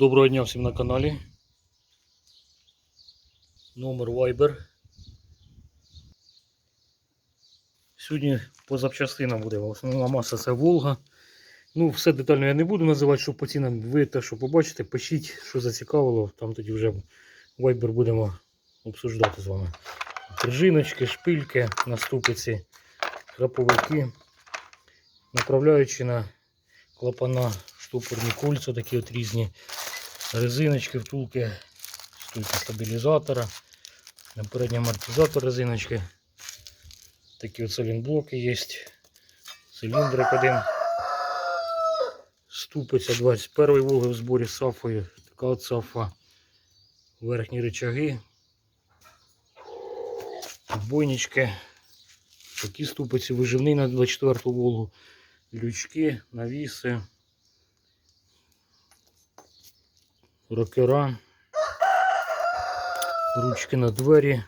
Доброго дня всім на каналі. Номер Viber. Сьогодні по запчастинам буде. Основна маса це Волга. Ну, все детально я не буду називати, що по цінам ви те, що побачите, пишіть, що зацікавило. Там тоді вже Viber будемо обсуждати з вами. Пружиночки, шпильки на ступиці, храповики, направляючи на клапана, штопорні кольця такі от різні, резиночки, втулки, стойки стабілізатора, передній амортизатор резиночки. Такі от є. Циліндрик один. Ступиця 21 Волги в зборі з сафою. Така от сафа. Верхні рычаги. Бойнички. Такі ступиці виживний на 24 Волгу. Лючки, навіси. Рокера. Ручки на двері.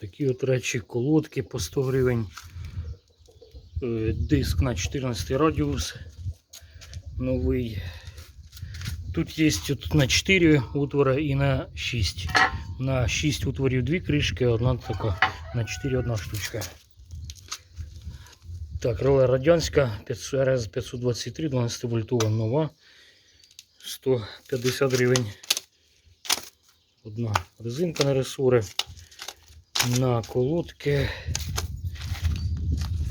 Такі от речі, колодки по 100 гривень. Е, Диск на 14 радіус. Новий. Тут є тут на 4 утвора і на 6. На 6 утворів дві кришки, одна така, на 4 одна штучка. Так, реле радянська 500 РС 523, 12 вольтова нова. 150 гривень. Одна резинка на ресори. На колодки.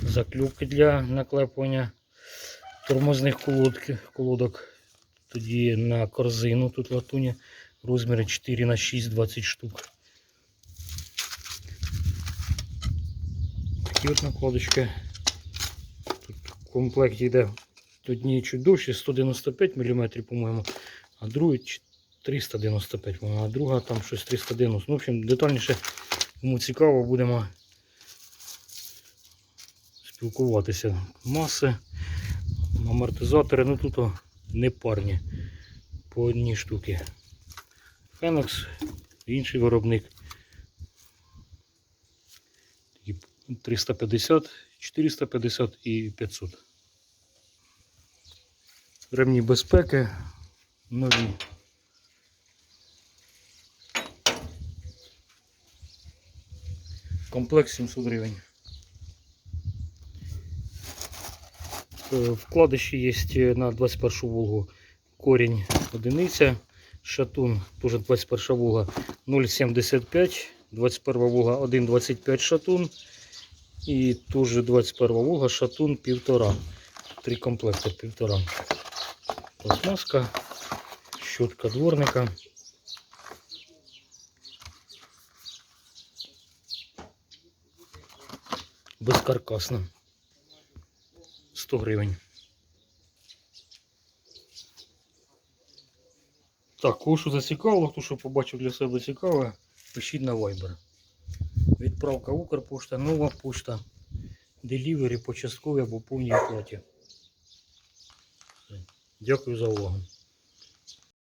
Заклюпки для наклепування тормозних колодки, колодок. Тоді на корзину тут латуні. Розміри 4 на 6, 20 штук. Такі от накладочки. Тут в комплекті йде одні чуть довші, 195 мм, по-моєму, а другий 395 по-моєму, а друга там щось 390. Ну, в общем, детальніше, кому цікаво, будемо спілкуватися. Маси, амортизатори, ну тут не парні. По одній штуки. Фенокс, інший виробник. 350, 450 і 500. Ремні безпеки нові. Комплект 700 гривень. Е, Вкладиші є на 21 Волгу корінь одиниця, шатун теж 21 Волга 0,75, 21 Волга 1,25 шатун і теж 21 Волга шатун 1,5. Три комплекти 1,5. Пластмаска, щотка дворника. Безкаркасна. 100 гривень. Так, кого що зацікавило, хто що побачив для себе цікаве, пишіть на Viber. Відправка Укрпошта, нова пошта, делівері по частковій або повній оплаті. Дякую за увагу.